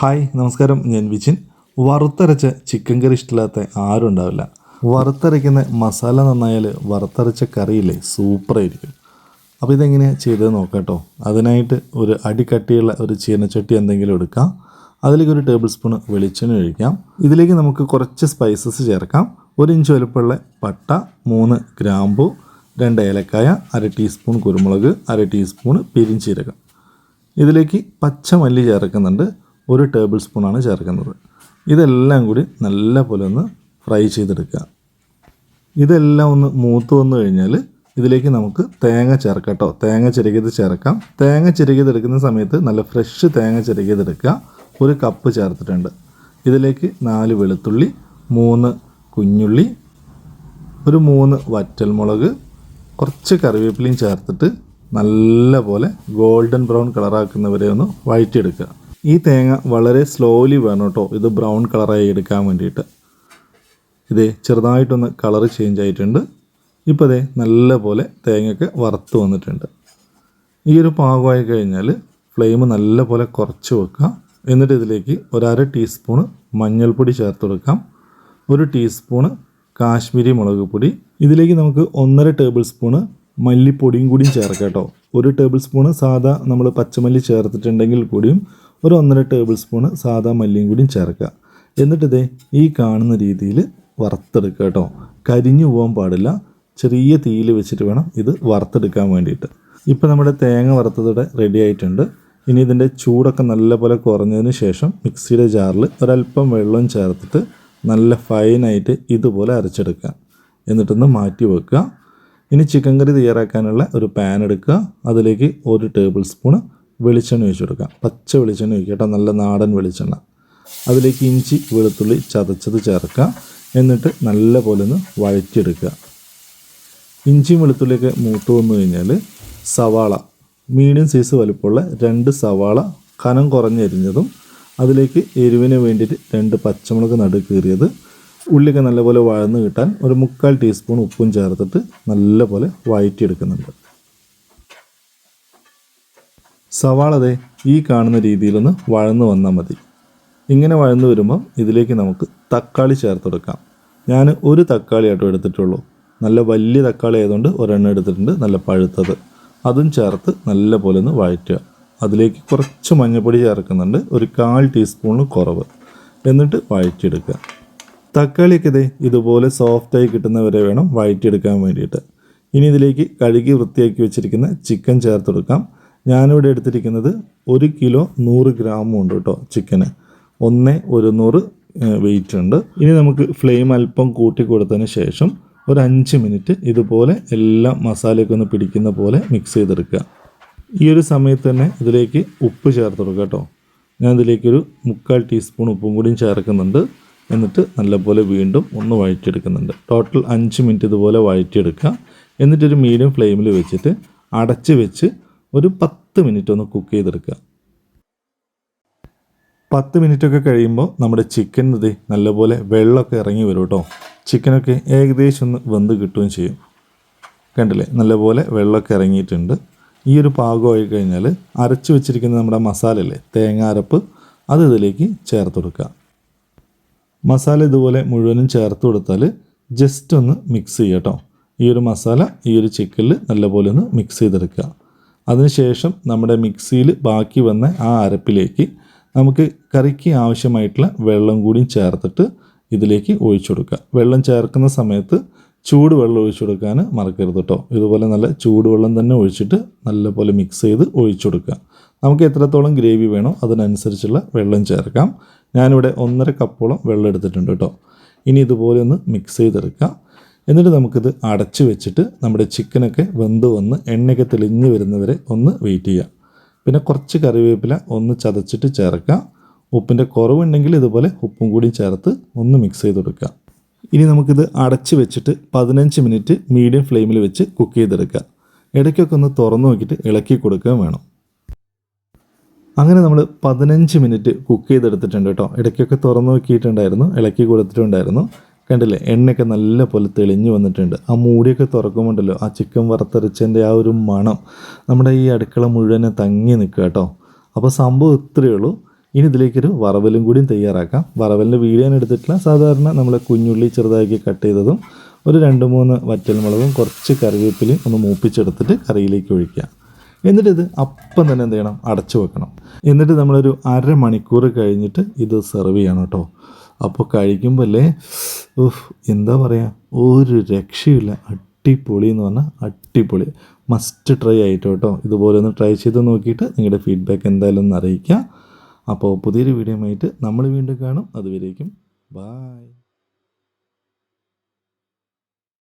Hi നമസ്കാരം. ഞാൻ വിജിൻ. വറുത്തരച്ച ചിക്കൻ കറി ഇഷ്ടമില്ലാത്ത ആരും ഉണ്ടാവില്ല. വറുത്തരയ്ക്കുന്ന മസാല നന്നായാൽ വറുത്തരച്ച കറിയില്ലേ സൂപ്പറായിരിക്കും അപ്പോൾ ഇതെങ്ങനെയാണ് ചെയ്തത് നോക്കാട്ടോ. അതിനായിട്ട് ഒരു അടിക്കട്ടിയുള്ള ഒരു ചീനച്ചട്ടി എന്തെങ്കിലും എടുക്കാം. അതിലേക്ക് ഒരു ടേബിൾ സ്പൂൺ വെളിച്ചെണ്ണ ഒഴിക്കാം. ഇതിലേക്ക് നമുക്ക് കുറച്ച് സ്പൈസസ് ചേർക്കാം. ഒരു ഇഞ്ച് വലുപ്പമുള്ള പട്ട മൂന്ന് ഗ്രാമ്പു രണ്ട് ഏലക്കായ അര ടീസ്പൂൺ കുരുമുളക് അര ടീസ്പൂൺ പെരിഞ്ചീരകം. ഇതിലേക്ക് പച്ചമല്ലി ചേർക്കുന്നുണ്ട്. ഒരു ടേബിൾ സ്പൂണാണ് ചേർക്കുന്നത്. ഇതെല്ലാം കൂടി നല്ല പോലെ ഒന്ന് ഫ്രൈ ചെയ്തെടുക്കുക. ഇതെല്ലാം ഒന്ന് മൂത്ത് വന്നു കഴിഞ്ഞാൽ ഇതിലേക്ക് നമുക്ക് തേങ്ങ ചേർക്കാം കേട്ടോ. തേങ്ങ ചിരകിയത് ചേർക്കാം. തേങ്ങ ചിരകിയതെടുക്കുന്ന സമയത്ത് നല്ല ഫ്രഷ് തേങ്ങ ചിരകിയതെടുക്കുക. ഒരു കപ്പ് ചേർത്തിട്ടുണ്ട്. ഇതിലേക്ക് നാല് വെളുത്തുള്ളി മൂന്ന് കുഞ്ഞുള്ളി ഒരു മൂന്ന് വറ്റൽമുളക് കുറച്ച് കറിവേപ്പിലയും ചേർത്തിട്ട് നല്ല പോലെ ഗോൾഡൻ ബ്രൗൺ കളറാക്കുന്നവരെ ഒന്ന് വഴറ്റിയെടുക്കുക. ഈ തേങ്ങ വളരെ സ്ലോലി വേണം കേട്ടോ. ഇത് ബ്രൗൺ കളറായി എടുക്കാൻ വേണ്ടിയിട്ട്. ഇതേ ചെറുതായിട്ടൊന്ന് കളർ ചേഞ്ച് ആയിട്ടുണ്ട്. ഇപ്പോൾ ഇതേ നല്ല പോലെ തേങ്ങയ്ക്ക് വറുത്ത് വന്നിട്ടുണ്ട്. ഈ ഒരു പാകമായി കഴിഞ്ഞാൽ ഫ്ലെയിം നല്ല പോലെ കുറച്ച് വെക്കുക. എന്നിട്ട് ഇതിലേക്ക് ഒരര ടീസ്പൂണ് മഞ്ഞൾപ്പൊടി ചേർത്ത് കൊടുക്കാം. ഒരു ടീസ്പൂണ് കാശ്മീരി മുളക് പൊടി. ഇതിലേക്ക് നമുക്ക് ഒന്നര ടേബിൾ സ്പൂണ് മല്ലിപ്പൊടിയും കൂടിയും ചേർക്കാം കേട്ടോ. ഒരു ടേബിൾ സ്പൂണ് സാധാ നമ്മൾ പച്ചമല്ലി ചേർത്തിട്ടുണ്ടെങ്കിൽ കൂടിയും ഒരു ഒന്നര ടേബിൾ സ്പൂണ് സാധാ മല്ലിയും കൂടിയും ചേർക്കുക. എന്നിട്ട് ഇതേ ഈ കാണുന്ന രീതിയിൽ വറുത്തെടുക്കുക കേട്ടോ. കരിഞ്ഞു പോകാൻ പാടില്ല. ചെറിയ തീയിൽ വെച്ചിട്ട് വേണം ഇത് വറുത്തെടുക്കാൻ വേണ്ടിയിട്ട്. ഇപ്പോൾ നമ്മുടെ തേങ്ങ വറുത്തതോടെ റെഡി ആയിട്ടുണ്ട്. ഇനി ഇതിന്റെ ചൂടൊക്കെ നല്ലപോലെ കുറഞ്ഞതിന് ശേഷം മിക്സിയുടെ ജാറിൽ ഒരല്പം വെള്ളം ചേർത്തിട്ട് നല്ല ഫൈനായിട്ട് ഇതുപോലെ അരച്ചെടുക്കുക. എന്നിട്ടൊന്ന് മാറ്റി വെക്കുക. ഇനി ചിക്കൻ കറി തയ്യാറാക്കാനുള്ള ഒരു പാൻ എടുക്കുക. അതിലേക്ക് ഒരു ടേബിൾ സ്പൂണ് വെളിച്ചെണ്ണ ഒഴിച്ചു കൊടുക്കാം. പച്ച വെളിച്ചെണ്ണ ഒഴിക്കട്ടെ കേട്ടോ. നല്ല നാടൻ വെളിച്ചെണ്ണ. അതിലേക്ക് ഇഞ്ചി വെളുത്തുള്ളി ചതച്ചത് ചേർക്കുക. എന്നിട്ട് നല്ല പോലെ ഒന്ന് വഴറ്റിയെടുക്കുക. ഇഞ്ചിയും വെളുത്തുള്ളിയൊക്കെ മൂത്ത് വന്നു കഴിഞ്ഞാൽ സവാള മീഡിയം സൈസ് വലുപ്പമുള്ള രണ്ട് സവാള കനം കുറഞ്ഞരിഞ്ഞതും അതിലേക്ക് എരിവിന് വേണ്ടിയിട്ട് രണ്ട് പച്ചമുളക് നടു കീറിയത് ഉള്ളിയൊക്കെ നല്ലപോലെ വഴന്ന് കിട്ടാൻ ഒരു മുക്കാൽ ടീസ്പൂൺ ഉപ്പും ചേർത്തിട്ട് നല്ലപോലെ വഴറ്റിയെടുക്കുന്നുണ്ട്. സവാള ദേ ഈ കാണുന്ന രീതിയിലൊന്ന് വഴന്ന് വന്നാൽ മതി. ഇങ്ങനെ വഴന്ന് വരുമ്പോൾ ഇതിലേക്ക് നമുക്ക് തക്കാളി ചേർത്ത് കൊടുക്കാം. ഞാൻ ഒരു തക്കാളി ആട്ടോ എടുത്തിട്ടുള്ളൂ. നല്ല വലിയ തക്കാളി ആയതുകൊണ്ട് ഒരെണ്ണം എടുത്തിട്ടുണ്ട്. നല്ല പഴുത്തത്. അതും ചേർത്ത് നല്ല പോലെ ഒന്ന് വഴറ്റുക. അതിലേക്ക് കുറച്ച് മഞ്ഞൾപ്പൊടി ചേർക്കുന്നുണ്ട്. ഒരു കാൽ ടീസ്പൂണിന് കുറവ്. എന്നിട്ട് വഴറ്റിയെടുക്കുക. തക്കാളിയൊക്കെ ഇതേ ഇതുപോലെ സോഫ്റ്റായി കിട്ടുന്നവരെ വേണം വഴറ്റിയെടുക്കാൻ വേണ്ടിയിട്ട്. ഇനി ഇതിലേക്ക് കഴുകി വൃത്തിയാക്കി വെച്ചിരിക്കുന്ന ചിക്കൻ ചേർത്ത് കൊടുക്കാം. ഞാനിവിടെ എടുത്തിരിക്കുന്നത് ഒരു കിലോ നൂറ് ഗ്രാമും ഉണ്ട് കേട്ടോ ചിക്കന്. ഒന്ന് ഒരുന്നൂറ് വെയിറ്റ് ഉണ്ട്. ഇനി നമുക്ക് ഫ്ലെയിം അല്പം കൂട്ടി കൊടുത്തതിന് ശേഷം ഒരു അഞ്ച് മിനിറ്റ് ഇതുപോലെ എല്ലാ മസാലയൊക്കെ ഒന്ന് പിടിക്കുന്ന പോലെ മിക്സ് ചെയ്തെടുക്കുക. ഈ ഒരു സമയത്ത് തന്നെ ഇതിലേക്ക് ഉപ്പ് ചേർത്ത് കൊടുക്കുക കേട്ടോ. ഞാൻ ഇതിലേക്കൊരു മുക്കാൽ ടീസ്പൂൺ ഉപ്പും കൂടിയും ചേർക്കുന്നുണ്ട്. എന്നിട്ട് നല്ലപോലെ വീണ്ടും ഒന്ന് വഴറ്റിയെടുക്കുന്നുണ്ട്. ടോട്ടൽ അഞ്ച് മിനിറ്റ് ഇതുപോലെ വഴറ്റിയെടുക്കുക. എന്നിട്ടൊരു മീഡിയം ഫ്ലെയിമിൽ വെച്ചിട്ട് അടച്ച് വെച്ച് ഒരു പത്ത് മിനിറ്റ് ഒന്ന് കുക്ക് ചെയ്തെടുക്കുക. പത്ത് മിനിറ്റൊക്കെ കഴിയുമ്പോൾ നമ്മുടെ ചിക്കൻ ഇത് നല്ലപോലെ വെള്ളമൊക്കെ ഇറങ്ങി വരും കേട്ടോ. ചിക്കനൊക്കെ ഏകദേശം ഒന്ന് വെന്ത് കിട്ടുകയും ചെയ്യും. കണ്ടില്ലേ? നല്ലപോലെ വെള്ളമൊക്കെ ഇറങ്ങിയിട്ടുണ്ട്. ഈ ഒരു പാകമായി കഴിഞ്ഞാൽ അരച്ച് വെച്ചിരിക്കുന്ന നമ്മുടെ മസാല അല്ലേ തേങ്ങ അരപ്പ് അത് ഇതിലേക്ക് ചേർത്ത് കൊടുക്കുക. മസാല ഇതുപോലെ മുഴുവനും ചേർത്ത് കൊടുത്താൽ ജസ്റ്റ് ഒന്ന് മിക്സ് ചെയ്യാം കേട്ടോ. ഈ ഒരു മസാല ഈ ഒരു ചിക്കനിൽ നല്ലപോലെ ഒന്ന് മിക്സ് ചെയ്തെടുക്കുക. അതിനുശേഷം നമ്മുടെ മിക്സിയിൽ ബാക്കി വന്ന ആ അരപ്പിലേക്ക് നമുക്ക് കറിക്ക് ആവശ്യമായിട്ടുള്ള വെള്ളം കൂടി ചേർത്തിട്ട് ഇതിലേക്ക് ഒഴിച്ചു കൊടുക്കുക. വെള്ളം ചേർക്കുന്ന സമയത്ത് ചൂടുവെള്ളം ഒഴിച്ചു കൊടുക്കാൻ മറക്കരുത് കേട്ടോ ഇതുപോലെ നല്ല ചൂടുവെള്ളം തന്നെ ഒഴിച്ചിട്ട് നല്ലപോലെ മിക്സ് ചെയ്ത് ഒഴിച്ചു കൊടുക്കുക. നമുക്ക് എത്രത്തോളം ഗ്രേവി വേണോ അതിനനുസരിച്ചുള്ള വെള്ളം ചേർക്കാം. ഞാനിവിടെ ഒന്നര കപ്പോളം വെള്ളം എടുത്തിട്ടുണ്ട് കേട്ടോ ഇനി ഇതുപോലെ ഒന്ന് മിക്സ് ചെയ്തെടുക്കുക എന്നിട്ട് നമുക്കിത് അടച്ചു വെച്ചിട്ട് നമ്മുടെ ചിക്കനൊക്കെ വെന്ത് വന്ന് എണ്ണയൊക്കെ തെളിഞ്ഞ് വരുന്നവരെ ഒന്ന് വെയിറ്റ് ചെയ്യുക. പിന്നെ കുറച്ച് കറിവേപ്പില ഒന്ന് ചതച്ചിട്ട് ചേർക്കുക. ഉപ്പിന്റെ കുറവുണ്ടെങ്കിൽ ഇതുപോലെ ഉപ്പും കൂടി ചേർത്ത് ഒന്ന് മിക്സ് ചെയ്ത് കൊടുക്കുക. ഇനി നമുക്കിത് അടച്ച് വെച്ചിട്ട് പതിനഞ്ച് മിനിറ്റ് മീഡിയം ഫ്ലെയിമിൽ വെച്ച് കുക്ക് ചെയ്തെടുക്കുക. ഇടയ്ക്കൊക്കെ ഒന്ന് തുറന്നു നോക്കിയിട്ട് ഇളക്കി കൊടുക്കുകയും വേണം. അങ്ങനെ നമ്മൾ പതിനഞ്ച് മിനിറ്റ് കുക്ക് ചെയ്തെടുത്തിട്ടുണ്ട് കേട്ടോ. ഇടയ്ക്കൊക്കെ തുറന്നു നോക്കിയിട്ടുണ്ടായിരുന്നു ഇളക്കി കൊടുത്തിട്ടുണ്ടായിരുന്നു. കണ്ടില്ലേ? എണ്ണയൊക്കെ നല്ല പോലെ തെളിഞ്ഞു വന്നിട്ടുണ്ട്. ആ മൂടിയൊക്കെ തുറക്കുമ്പോണ്ടല്ലോ ആ ചിക്കൻ വറുത്തരച്ചതിന്റെ ആ ഒരു മണം. നമ്മുടെ ഈ അടുക്കള മുഴുവനെ തങ്ങി നിൽക്കുക കേട്ടോ. അപ്പോൾ സംഭവം ഇത്രയേ ഉള്ളൂ. ഇനി ഇതിലേക്കൊരു വറവലും കൂടിയും തയ്യാറാക്കാം. വറവലിന്റെ വീഡിയോ ഞാൻ എടുത്തിട്ടില്ല. സാധാരണ നമ്മൾ കുഞ്ഞുള്ളി ചെറുതാക്കി കട്ട് ചെയ്തതും ഒരു രണ്ട് മൂന്ന് വറ്റൽമുളകും കുറച്ച് കറിവേപ്പിലയും ഒന്ന് മൂപ്പിച്ചെടുത്തിട്ട് കറിയിലേക്ക് ഒഴിക്കുക എന്നിട്ട് ഇത് അപ്പം തന്നെ എന്ത് ചെയ്യണം? അടച്ചു വെക്കണം. എന്നിട്ട് നമ്മളൊരു അരമണിക്കൂർ കഴിഞ്ഞിട്ട് ഇത് സെർവ് ചെയ്യണം കേട്ടോ. അപ്പോൾ കഴിക്കുമ്പോൾ അല്ലേ ഉഫ് എന്താ പറയുക ഒരു രക്ഷയില്ല അടിപൊളി എന്ന് പറഞ്ഞാൽ അടിപൊളി. മസ്റ്റ് ട്രൈ ആയിട്ട് കേട്ടോ. ഇതുപോലെ ഒന്ന് ട്രൈ ചെയ്ത് നോക്കിയിട്ട് നിങ്ങളുടെ ഫീഡ്ബാക്ക് എന്തായാലും ഒന്ന് അറിയിക്കുക അപ്പോൾ പുതിയൊരു വീഡിയോ ആയിട്ട് നമ്മൾ വീണ്ടും കാണും. അതുവരേക്കും ബായ്